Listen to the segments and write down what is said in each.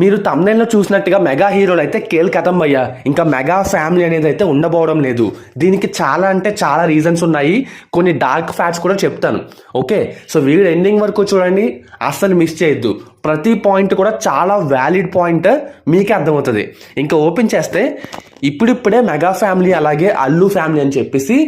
మీరు తమ్నైల్లో చూసినట్టుగా మెగా హీరోలు అయితే కేల్ కథం అయ్యా ఇంకా మెగా ఫ్యామిలీ అనేది అయితే ఉండబోవడం లేదు. దీనికి చాలా అంటే చాలా రీజన్స్ ఉన్నాయి. కొన్ని డార్క్ ఫ్యాక్ట్స్ కూడా చెప్తాను. ఓకే సో వీడియో ఎండింగ్ వరకు చూడండి. అస్సలు మిస్ చేయొద్దు. ప్రతి పాయింట్ కూడా చాలా వ్యాలిడ్ పాయింట్ మీకే అర్థమవుతుంది. ఇంకా ఓపెన్ చేస్తే ఇప్పుడిప్పుడే మెగా ఫ్యామిలీ అలాగే అల్లు ఫ్యామిలీ అని చెప్పేసి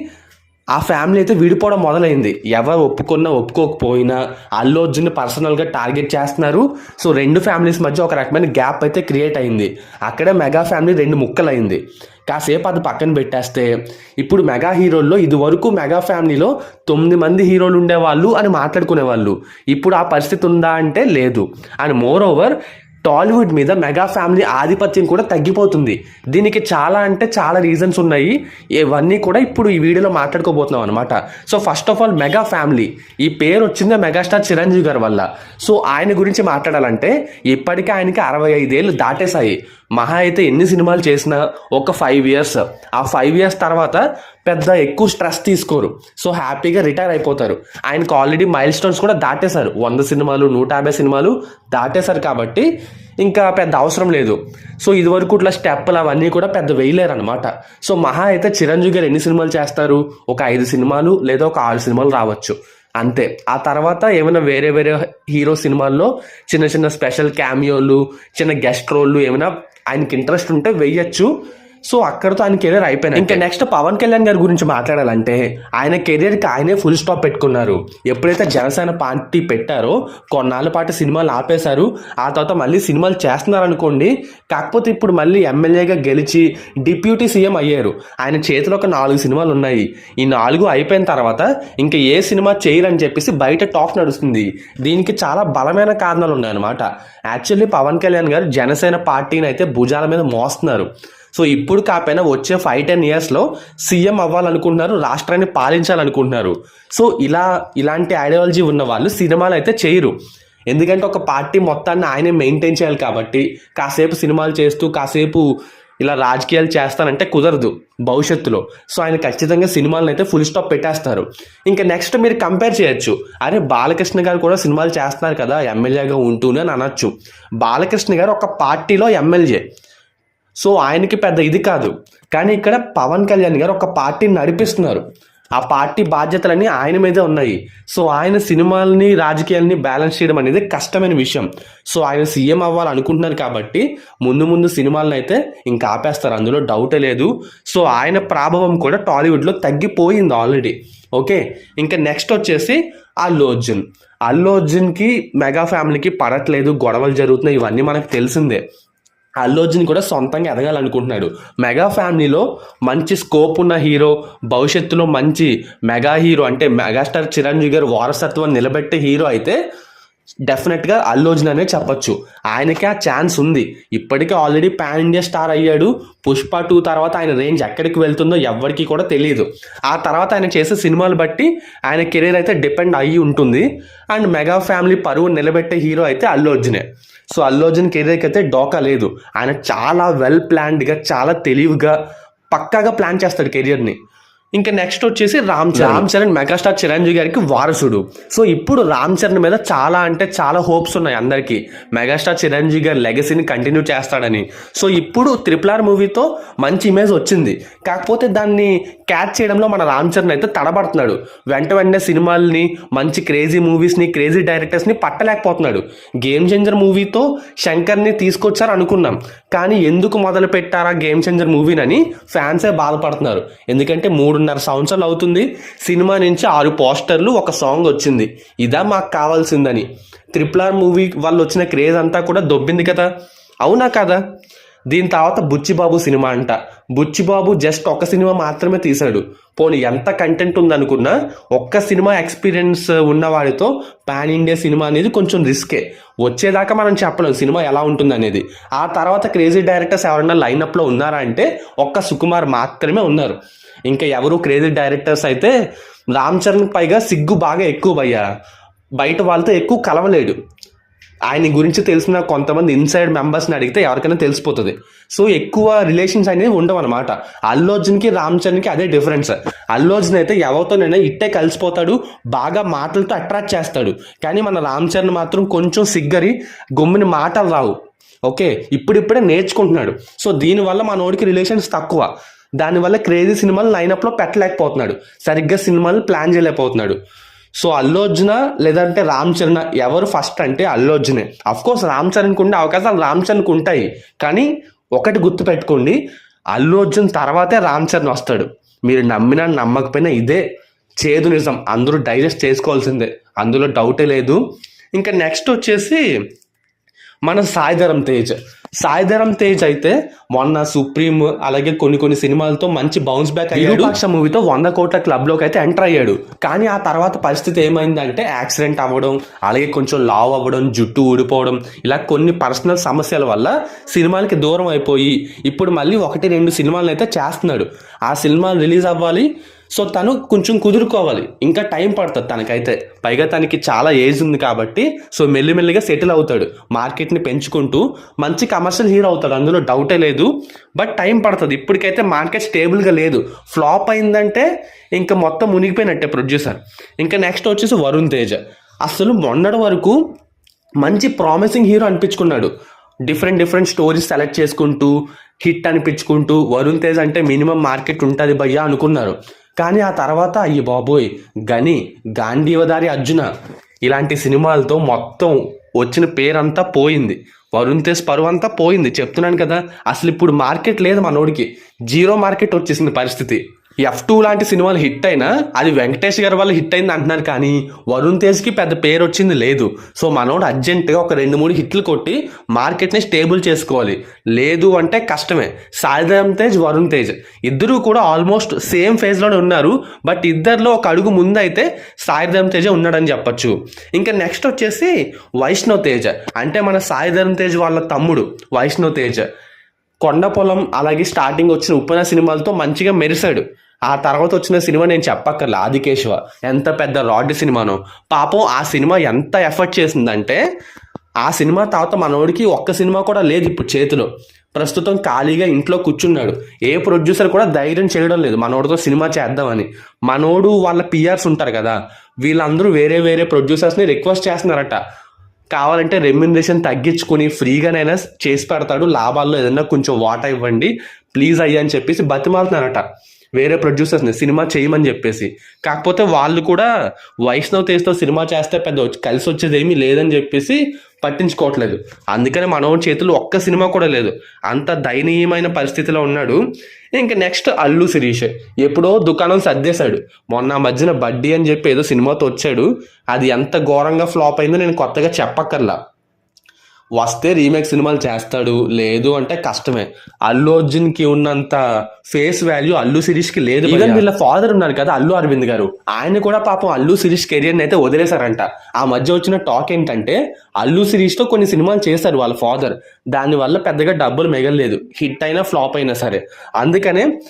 ఆ ఫ్యామిలీ అయితే విడిపోవడం మొదలైంది. ఎవరు ఒప్పుకున్నా ఒప్పుకోకపోయినా అల్లు అర్జున్ పర్సనల్గా టార్గెట్ చేస్తున్నారు. సో రెండు ఫ్యామిలీస్ మధ్య ఒక రకమైన గ్యాప్ అయితే క్రియేట్ అయింది. అక్కడే మెగా ఫ్యామిలీ రెండు ముక్కలైంది. కాసేపు అది పక్కన పెట్టేస్తే ఇప్పుడు మెగా హీరోల్లో ఇది వరకు మెగా ఫ్యామిలీలో తొమ్మిది మంది హీరోలు ఉండేవాళ్ళు అని మాట్లాడుకునేవాళ్ళు. ఇప్పుడు ఆ పరిస్థితి ఉందా అంటే లేదు. అండ్ మోర్ ఓవర్ టాలీవుడ్ మీద మెగా ఫ్యామిలీ ఆధిపత్యం కూడా తగ్గిపోతుంది. దీనికి చాలా అంటే చాలా రీజన్స్ ఉన్నాయి. ఇవన్నీ కూడా ఇప్పుడు ఈ వీడియోలో మాట్లాడుకోబోతున్నాం అనమాట so first of all mega family. ఈ పేరు వచ్చిందే మెగాస్టార్ చిరంజీవి గారి వల్ల. సో ఆయన గురించి మాట్లాడాలంటే ఇప్పటికే ఆయనకి అరవై ఐదేళ్ళు దాటేశాయి. మహా అయితే ఎన్ని సినిమాలు చేసినా ఒక ఫైవ్ ఇయర్స్ ఆ ఫైవ్ ఇయర్స్ తర్వాత పెద్ద ఎక్కువ స్ట్రెస్ తీసుకోరు. సో హ్యాపీగా రిటైర్ అయిపోతారు. ఆయనకు ఆల్రెడీ మైల్ స్టోన్స్ కూడా దాటేశారు. వంద సినిమాలు నూట యాభై సినిమాలు దాటేశారు కాబట్టి ఇంకా పెద్ద అవసరం లేదు. సో ఇదివరకు ఇట్లా స్టెప్పులు అవన్నీ కూడా పెద్ద వేయలేరు అనమాట సో మహా అయితే చిరంజీవి గారు ఎన్ని సినిమాలు చేస్తారు? ఒక ఐదు సినిమాలు లేదా ఒక ఆరు సినిమాలు రావచ్చు. అంతే. ఆ తర్వాత ఏమైనా వేరే వేరే హీరో సినిమాల్లో చిన్న చిన్న స్పెషల్ క్యామియోలు చిన్న గెస్ట్ రోళ్ళు ఏమైనా ఆయనకి ఇంట్రెస్ట్ ఉంటే వేయచ్చు. సో అక్కడతో ఆయన కెరీర్ అయిపోయినాయి ఇంకా నెక్స్ట్ పవన్ కళ్యాణ్ గారి గురించి మాట్లాడాలంటే ఆయన కెరీర్కి ఆయనే ఫుల్ స్టాప్ పెట్టుకున్నారు. ఎప్పుడైతే జనసేన పార్టీ పెట్టారో కొన్నాళ్ళ పాటు సినిమాలు ఆపేశారు. ఆ తర్వాత మళ్ళీ సినిమాలు చేస్తున్నారు అనుకోండి కాకపోతే ఇప్పుడు మళ్ళీ ఎమ్మెల్యేగా గెలిచి డిప్యూటీ సీఎం అయ్యారు. ఆయన చేతిలో ఒక నాలుగు సినిమాలు ఉన్నాయి. ఈ నాలుగు అయిపోయిన తర్వాత ఇంకా ఏ సినిమా చేయరని చెప్పేసి బయట టాక్ నడుస్తుంది. దీనికి చాలా బలమైన కారణాలు ఉన్నాయన్నమాట. యాక్చువల్లీ పవన్ కళ్యాణ్ గారు జనసేన పార్టీని అయితే భుజాల మీద మోస్తున్నారు. సో ఇప్పుడు కాకపోయినా వచ్చే ఫైవ్ టెన్ ఇయర్స్లో సీఎం అవ్వాలనుకుంటున్నారు రాష్ట్రాన్ని పాలించాలనుకుంటున్నారు. సో ఇలా ఇలాంటి ఐడియాలజీ ఉన్న వాళ్ళు సినిమాలు అయితే చేయరు. ఎందుకంటే ఒక పార్టీ మొత్తాన్ని ఆయనే మెయింటైన్ చేయాలి కాబట్టి కాసేపు సినిమాలు చేస్తూ కాసేపు ఇలా రాజకీయాలు చేస్తానంటే కుదరదు భవిష్యత్తులో. సో ఆయన ఖచ్చితంగా సినిమాలను అయితే ఫుల్ స్టాప్ పెట్టేస్తారు. ఇంకా నెక్స్ట్ మీరు కంపేర్ చేయొచ్చు. అరే బాలకృష్ణ గారు కూడా సినిమాలు చేస్తున్నారు కదా ఎమ్మెల్యేగా ఉంటూనే అని అనొచ్చు. బాలకృష్ణ గారు ఒక పార్టీలో ఎమ్మెల్యే. సో ఆయనకి పెద్ద ఇది కాదు. కానీ ఇక్కడ పవన్ కళ్యాణ్ గారు ఒక పార్టీని నడిపిస్తున్నారు. ఆ పార్టీ బాధ్యతలన్నీ ఆయన మీదే ఉన్నాయి. సో ఆయన సినిమాలని రాజకీయాలని బ్యాలెన్స్ చేయడం అనేది కష్టమైన విషయం. సో ఆయన సీఎం అవ్వాలనుకుంటున్నారు కాబట్టి ముందు ముందు సినిమాలను అయితే ఇంకా ఆపేస్తారు. అందులో డౌటే లేదు. సో ఆయన ప్రాభవం కూడా టాలీవుడ్లో తగ్గిపోయింది ఆల్రెడీ. ఓకే? ఇంకా నెక్స్ట్ వచ్చేసి అల్లు అర్జున్. అల్లు అర్జున్కి మెగా ఫ్యామిలీకి పడట్లేదు. గొడవలు జరుగుతున్నాయి. ఇవన్నీ మనకు తెలిసిందే. అల్లు కూడా సొంతంగా ఎదగాలనుకుంటున్నాడు. మెగా ఫ్యామిలీలో మంచి స్కోప్ ఉన్న హీరో భవిష్యత్తులో మంచి మెగా హీరో అంటే మెగాస్టార్ చిరంజీవి గారు వారసత్వం నిలబెట్టే హీరో అయితే డెఫినెట్గా అల్లు అర్జున్ అనే చెప్పొచ్చు. ఆయనకి ఆ ఛాన్స్ ఉంది. ఇప్పటికే ఆల్రెడీ పాన్ ఇండియా స్టార్ అయ్యాడు. పుష్ప టూ తర్వాత ఆయన రేంజ్ ఎక్కడికి వెళ్తుందో ఎవరికి కూడా తెలియదు ఆ తర్వాత ఆయన చేసే సినిమాలు బట్టి ఆయన కెరీర్ అయితే డిపెండ్ అయ్యి ఉంటుంది. అండ్ మెగా ఫ్యామిలీ పరువు నిలబెట్టే హీరో అయితే అల్లు అర్జునే. సో అల్లు అర్జున్ కెరీర్కి అయితే డోకా లేదు. ఆయన చాలా వెల్ ప్లాన్డ్గా చాలా తెలివిగా పక్కాగా ప్లాన్ చేస్తాడు కెరియర్ని ఇంకా నెక్స్ట్ వచ్చేసి రామ్ చరణ్. రామ్ చరణ్ మెగాస్టార్ చిరంజీవి గారికి వారసుడు. సో ఇప్పుడు రామ్ చరణ్ మీద చాలా అంటే చాలా హోప్స్ ఉన్నాయి అందరికీ. మెగాస్టార్ చిరంజీవి గారి లెగసీని కంటిన్యూ చేస్తాడని. సో ఇప్పుడు త్రిపుల్ ఆర్ మూవీతో మంచి ఇమేజ్ వచ్చింది. కాకపోతే దాన్ని క్యాచ్ చేయడంలో మన రామ్ చరణ్ అయితే తడబడుతున్నాడు. వెంట వెంటనే సినిమాల్ని మంచి క్రేజీ మూవీస్ని క్రేజీ డైరెక్టర్స్ని పట్టలేకపోతున్నాడు. గేమ్ చేంజర్ మూవీతో శంకర్ని తీసుకొచ్చారు అనుకున్నాం. కానీ ఎందుకు మొదలు పెట్టారా గేమ్ చేంజర్ మూవీనని ఫ్యాన్సే బాధపడుతున్నారు. ఎందుకంటే మూడు మూడున్నర సంవత్సరాలు అవుతుంది. సినిమా నుంచి ఆరు పోస్టర్లు ఒక సాంగ్ వచ్చింది. ఇదా మాకు కావాల్సిందని. త్రిపుల్ ఆర్ మూవీ వాళ్ళు వచ్చిన క్రేజ్ అంతా కూడా దొబ్బింది కదా. అవునా కదా? దీని తర్వాత బుచ్చిబాబు సినిమా అంట. బుచ్చిబాబు జస్ట్ ఒక సినిమా మాత్రమే తీశాడు. పోనీ ఎంత కంటెంట్ ఉందనుకున్నా ఒక్క సినిమా ఎక్స్పీరియన్స్ ఉన్నవాడితో పాన్ ఇండియా సినిమా అనేది కొంచెం రిస్కే. వచ్చేదాకా మనం చెప్పలేం సినిమా ఎలా ఉంటుంది అనేది. ఆ తర్వాత క్రేజీ డైరెక్టర్స్ ఎవరైనా లైనప్లో ఉన్నారా అంటే ఒక్క సుకుమార్ మాత్రమే ఉన్నారు. ఇంకా ఎవరు క్రేజీ డైరెక్టర్స్ అయితే రామ్ చరణ్ పైగా సిగ్గు బాగా ఎక్కువ భయ్యా బయట వాళ్ళతో ఎక్కువ కలవలేడు. ఆయన గురించి తెలిసిన కొంతమంది ఇన్సైడ్ మెంబర్స్ని అడిగితే ఎవరికైనా తెలిసిపోతుంది. సో ఎక్కువ రిలేషన్స్ అనేవి ఉండవు అనమాట అల్లు అర్జున్కి రామ్ చరణ్కి అదే డిఫరెన్స్. అల్లు అర్జున్ అయితే ఎవరితోనైనా ఇట్టే కలిసిపోతాడు బాగా మాటలతో అట్రాక్ట్ చేస్తాడు. కానీ మన రామ్ చరణ్ మాత్రం కొంచెం సిగ్గరి గమ్ముని మాటలు రావు. ఓకే ఇప్పుడిప్పుడే నేర్చుకుంటున్నాడు. సో దీనివల్ల మనోడికి రిలేషన్స్ తక్కువ. దానివల్ల క్రేజీ సినిమాలు లైనప్లో పెట్టలేకపోతున్నాడు. సరిగ్గా సినిమాలు ప్లాన్ చేయలేకపోతున్నాడు. సో అల్లు అర్జున లేదంటే రామ్ చరణ్ ఎవరు ఫస్ట్ అంటే అల్లు అర్జునే. అఫ్ కోర్స్ రామ్ చరణ్కి ఉండే అవకాశాలు రామ్ చరణ్కి ఉంటాయి. కానీ ఒకటి గుర్తు పెట్టుకోండి. అల్లు అర్జున్ తర్వాతే రామ్ చరణ్ వస్తాడు. మీరు నమ్మినా నమ్మకపోయినా ఇదే చేదు నిజం. అందరూ డైజెస్ట్ చేసుకోవాల్సిందే. అందులో డౌటే లేదు. ఇంకా నెక్స్ట్ వచ్చేసి మన సాయిధరం తేజ్. సాయిధరం తేజ్ అయితే మొన్న సుప్రీం అలాగే కొన్ని కొన్ని సినిమాలతో మంచి బౌన్స్ బ్యాక్ అయ్యాడు. పక్ష మూవీతో వంద కోట్ల క్లబ్లోకి అయితే ఎంటర్ అయ్యాడు. కానీ ఆ తర్వాత పరిస్థితి ఏమైందంటే యాక్సిడెంట్ అవ్వడం అలాగే కొంచెం లావ్ అవ్వడం జుట్టు ఊడిపోవడం ఇలా కొన్ని పర్సనల్ సమస్యల వల్ల సినిమాలకి దూరం అయిపోయి ఇప్పుడు మళ్ళీ ఒకటి రెండు సినిమాలను అయితే చేస్తున్నాడు. ఆ సినిమాలు రిలీజ్ అవ్వాలి. సో తను కొంచెం కుదురుకోవాలి. ఇంకా టైం పడుతుంది తనకైతే. పైగా తనకి చాలా ఏజ్ ఉంది కాబట్టి సో మెల్లిమెల్లిగా సెటిల్ అవుతాడు. మార్కెట్ని పెంచుకుంటూ మంచి కమర్షియల్ హీరో అవుతాడు. అందులో డౌటే లేదు. బట్ టైం పడుతుంది. ఇప్పటికైతే మార్కెట్ స్టేబుల్గా లేదు. ఫ్లాప్ అయిందంటే ఇంకా మొత్తం మునిగిపోయినట్టే ప్రొడ్యూసర్. ఇంకా నెక్స్ట్ వచ్చేసి వరుణ్ తేజ్. అసలు మొన్నటి వరకు మంచి ప్రామిసింగ్ హీరో అనిపించుకున్నాడు. డిఫరెంట్ డిఫరెంట్ స్టోరీస్ సెలెక్ట్ చేసుకుంటూ హిట్ అనిపించుకుంటూ వరుణ్ తేజ్ అంటే మినిమం మార్కెట్ ఉంటుంది భయ్యా అనుకున్నారు. కానీ ఆ తర్వాత అయ్యి బాబోయ్ గని గాంధీవదారి అర్జున ఇలాంటి సినిమాలతో మొత్తం వచ్చిన పేరంతా పోయింది. వరుణ్ తేజ్ పరువు అంతా పోయింది. చెప్తున్నాను కదా అసలు ఇప్పుడు మార్కెట్ లేదు మనోడికి. జీరో మార్కెట్ వచ్చేసింది పరిస్థితి. ఎఫ్ టూ లాంటి సినిమాలు హిట్ అయినా అది వెంకటేష్ గారి వల్ల హిట్ అయింది అంటున్నారు కానీ వరుణ్ తేజ్కి పెద్ద పేరు వచ్చింది లేదు. సో మనోడు అర్జెంటుగా ఒక రెండు మూడు హిట్లు కొట్టి మార్కెట్ని స్టేబుల్ చేసుకోవాలి. లేదు అంటే కష్టమే. సాయిధరం తేజ్ వరుణ్ తేజ్. ఇద్దరూ కూడా ఆల్మోస్ట్ సేమ్ ఫేజ్లోనే ఉన్నారు. బట్ ఇద్దరిలో ఒక అడుగు ముందు అయితే సాయిధరం తేజే ఉన్నాడని చెప్పొచ్చు. ఇంకా నెక్స్ట్ వచ్చేసి వైష్ణవ్ తేజ్. అంటే మన సాయిధరం తేజ్ వాళ్ళ తమ్ముడు వైష్ణవ్ తేజ్. కొండ పొలం అలాగే స్టార్టింగ్ వచ్చిన ఉప్పెన సినిమాలతో మంచిగా మెరిశాడు. ఆ తర్వాత వచ్చిన సినిమా నేను చెప్పక్కర్లే. ఆదికేశవ. ఎంత పెద్ద రాడ్ సినిమానో. పాపం ఆ సినిమా ఎంత ఎఫర్ట్ చేసిందంటే ఆ సినిమా తర్వాత మనోడికి ఒక్క సినిమా కూడా లేదు ఇప్పుడు చేతిలో. ప్రస్తుతం ఖాళీగా ఇంట్లో కూర్చున్నాడు. ఏ ప్రొడ్యూసర్ కూడా ధైర్యం చేయడం లేదు. మనోడితో సినిమా చేద్దామని. మనోడు వాళ్ళ పిఆర్స్ ఉంటారు కదా వీళ్ళందరూ వేరే వేరే ప్రొడ్యూసర్స్ని రిక్వెస్ట్ చేస్తున్నారట. కావాలంటే రెమ్యునరేషన్ తగ్గించుకుని ఫ్రీగానైనా చేసి పెడతాడు. లాభాల్లో ఏదైనా కొంచెం వాటా ఇవ్వండి. ప్లీజ్ అయ్యా అని చెప్పేసి బతిమాలుతున్నారట. వేరే ప్రొడ్యూసర్స్ని సినిమా చేయమని చెప్పేసి. కాకపోతే వాళ్ళు కూడా వైష్ణవ్ తేజ్తో సినిమా చేస్తే పెద్ద వచ్చి- కలిసి వచ్చేది ఏమీ లేదని చెప్పేసి పట్టించుకోవట్లేదు. అందుకని మనోడి చేతులు ఒక్క సినిమా కూడా లేదు. అంత దయనీయమైన పరిస్థితిలో ఉన్నాడు. ఇంకా నెక్స్ట్ అల్లు శిరీష్. ఎప్పుడో దుకాణం సర్దేశాడు. మొన్న మధ్యన బడ్డీ అని చెప్పి ఏదో సినిమాతో వచ్చాడు. అది ఎంత ఘోరంగా ఫ్లాప్ అయిందో నేను కొత్తగా చెప్పక్కర్లా. వస్తే రీమేక్ సినిమాలు చేస్తాడు లేదు అంటే కష్టమే. అల్లు అర్జున్కి ఉన్నంత ఫేస్ వాల్యూ అల్లు శిరీష్కి లేదు ఈవెన్ వీళ్ళ ఫాదర్ ఉన్నారు కదా అల్లు అరవింద్ గారు. ఆయన కూడా పాపం అల్లు శిరీష్ కెరియర్ అయితే వదిలేశారంట. ఆ మధ్య వచ్చిన టాక్ ఏంటంటే అల్లు శిరీష్తో కొన్ని సినిమాలు చేశారు వాళ్ళ ఫాదర్. దానివల్ల పెద్దగా డబ్బులు మిగలలేదు. హిట్ అయినా ఫ్లాప్ అయినా సరే. అందుకనే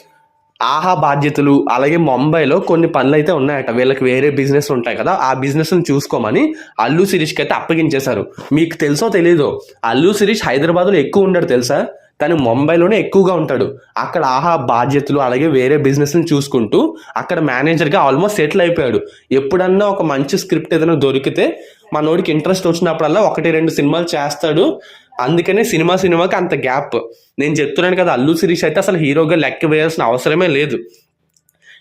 ఆహా బాధ్యతలు అలాగే ముంబైలో కొన్ని పనులు అయితే ఉన్నాయట. వీళ్ళకి వేరే బిజినెస్ ఉంటాయి కదా ఆ బిజినెస్ని చూసుకోమని అల్లు శిరీష్కి అయితే అప్పగించేశారు. మీకు తెలుసో తెలీదో అల్లు శిరీష్ హైదరాబాద్లో ఎక్కువ ఉండడు తెలుసా? తను ముంబైలోనే ఎక్కువగా ఉంటాడు. అక్కడ ఆహా బాధ్యతలు అలాగే వేరే బిజినెస్ని చూసుకుంటూ అక్కడ మేనేజర్గా ఆల్మోస్ట్ సెటిల్ అయిపోయాడు. ఎప్పుడన్నా ఒక మంచి స్క్రిప్ట్ ఏదైనా దొరికితే మనోడికి ఇంట్రెస్ట్ వచ్చినప్పుడల్లా ఒకటి రెండు సినిమాలు చేస్తాడు. అందుకనే సినిమా సినిమాకి అంత గ్యాప్. నేను చెప్తున్నాను కదా అల్లు శిరీష్ అయితే అసలు హీరోగా లెక్క వేయాల్సిన అవసరమే లేదు.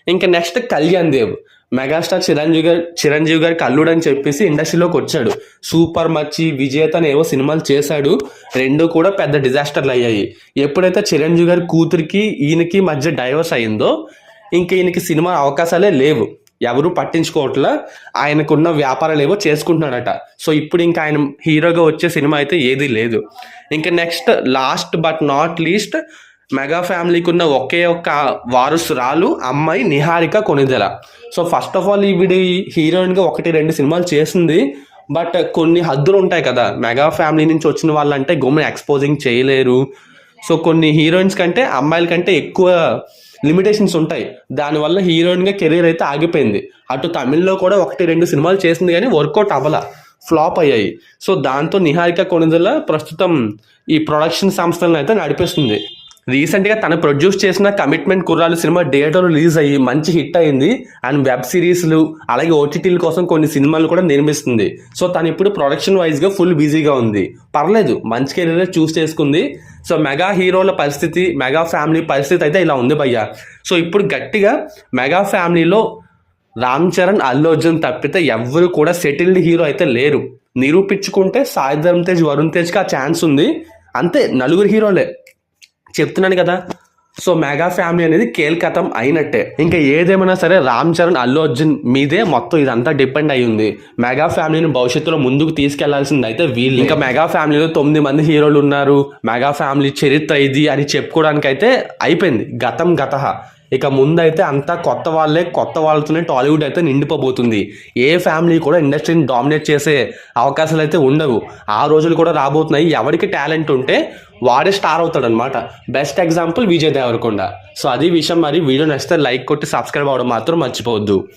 ఇంకా నెక్స్ట్ కళ్యాణ్ దేవ్. మెగాస్టార్ చిరంజీవి గారు చిరంజీవి గారికి అల్లుడు అని చెప్పేసి ఇండస్ట్రీలోకి వచ్చాడు. సూపర్ మచ్చి విజేత అని ఏవో సినిమాలు చేశాడు. రెండు కూడా పెద్ద డిజాస్టర్లు అయ్యాయి. ఎప్పుడైతే చిరంజీవి గారి కూతురికి ఈయనకి మధ్య డైవర్స్ అయిందో ఇంక ఈయనకి సినిమా అవకాశాలే లేవు. ఎవరు పట్టించుకోవట్లా. ఆయనకున్న వ్యాపారాలు ఏవో చేసుకుంటున్నాడట. సో ఇప్పుడు ఇంకా ఆయన హీరోగా వచ్చే సినిమా అయితే ఏది లేదు. ఇంకా next last but not least mega ఫ్యామిలీకి ఉన్న ఒకే ఒక్క వారసురాలు అమ్మాయి Niharika Konidela. So first of all ఈవిడి హీరోయిన్గా ఒకటి రెండు సినిమాలు చేసింది. బట్ కొన్ని హద్దులు ఉంటాయి కదా. మెగా ఫ్యామిలీ నుంచి వచ్చిన వాళ్ళంటే గమ్మున ఎక్స్పోజింగ్ చేయలేరు. సో కొన్ని హీరోయిన్స్ కంటే అమ్మాయిల కంటే ఎక్కువ లిమిటేషన్స్ ఉంటాయి. దానివల్ల హీరోయిన్గా కెరీర్ అయితే ఆగిపోయింది. అటు తమిళ్ళో కూడా ఒకటి రెండు సినిమాలు చేసింది కానీ వర్కౌట్ అవ్వల ఫ్లాప్ అయ్యాయి. సో దాంతో నిహారిక కొనుదల ప్రస్తుతం ఈ ప్రొడక్షన్ సంస్థలను అయితే నడిపిస్తుంది. రీసెంట్గా తను ప్రొడ్యూస్ చేసిన కమిట్మెంట్ కుర్రాలు సినిమా థియేటర్ రిలీజ్ అయ్యి మంచి హిట్ అయింది. అండ్ వెబ్ సిరీస్లు అలాగే ఓటీటీల కోసం కొన్ని సినిమాలు కూడా నిర్మిస్తుంది. సో తను ఇప్పుడు ప్రొడక్షన్ వైజ్గా ఫుల్ బిజీగా ఉంది. పర్లేదు మంచి కెరీర్ చూస్ చేసుకుంది. సో మెగా హీరోల పరిస్థితి మెగా ఫ్యామిలీ పరిస్థితి అయితే ఇలా ఉంది భయ్య. సో ఇప్పుడు గట్టిగా మెగా ఫ్యామిలీలో రామ్ చరణ్ అల్లు అర్జున్ తప్పితే ఎవ్వరు కూడా సెటిల్డ్ హీరో అయితే లేరు. నిరూపించుకుంటే సాయి ధరమ్ తేజ్ వరుణ్ తేజ్కి ఆ ఛాన్స్ ఉంది. అంతే నలుగురు హీరోలే. చెప్తున్నాను కదా. సో మెగా ఫ్యామిలీ అనేది కేల్కతం అయినట్టే. ఇంకా ఏదేమైనా సరే రామ్ చరణ్ అల్లు అర్జున్ మీదే మొత్తం ఇదంతా డిపెండ్ అయి ఉంది మెగా ఫ్యామిలీని భవిష్యత్తులో ముందుకు తీసుకెళ్ళాల్సింది అయితే వీళ్ళు. ఇంకా మెగా ఫ్యామిలీలో తొమ్మిది మంది హీరోలు ఉన్నారు. మెగా ఫ్యామిలీ చరిత్ర ఇది అని చెప్పుకోవడానికి అయితే అయిపోయింది. గతం గత ఇక ముందైతే అంతా కొత్త వాళ్ళే కొత్త వాళ్ళతోనే టాలీవుడ్ అయితే నిండిపోబోతుంది. ఏ ఫ్యామిలీ కూడా ఇండస్ట్రీని డామినేట్ చేసే అవకాశాలు అయితే ఉండవు. ఆ రోజులు కూడా రాబోతున్నాయి. ఎవరికి టాలెంట్ ఉంటే వాడే star అవుతాడనమాట best example Vijay Deverakonda. So అది విషయం. మరి వీడియో నచ్చితే లైక్ కొట్టి సబ్స్క్రైబ్ అవ్వడం మాత్రం మర్చిపోవద్దు.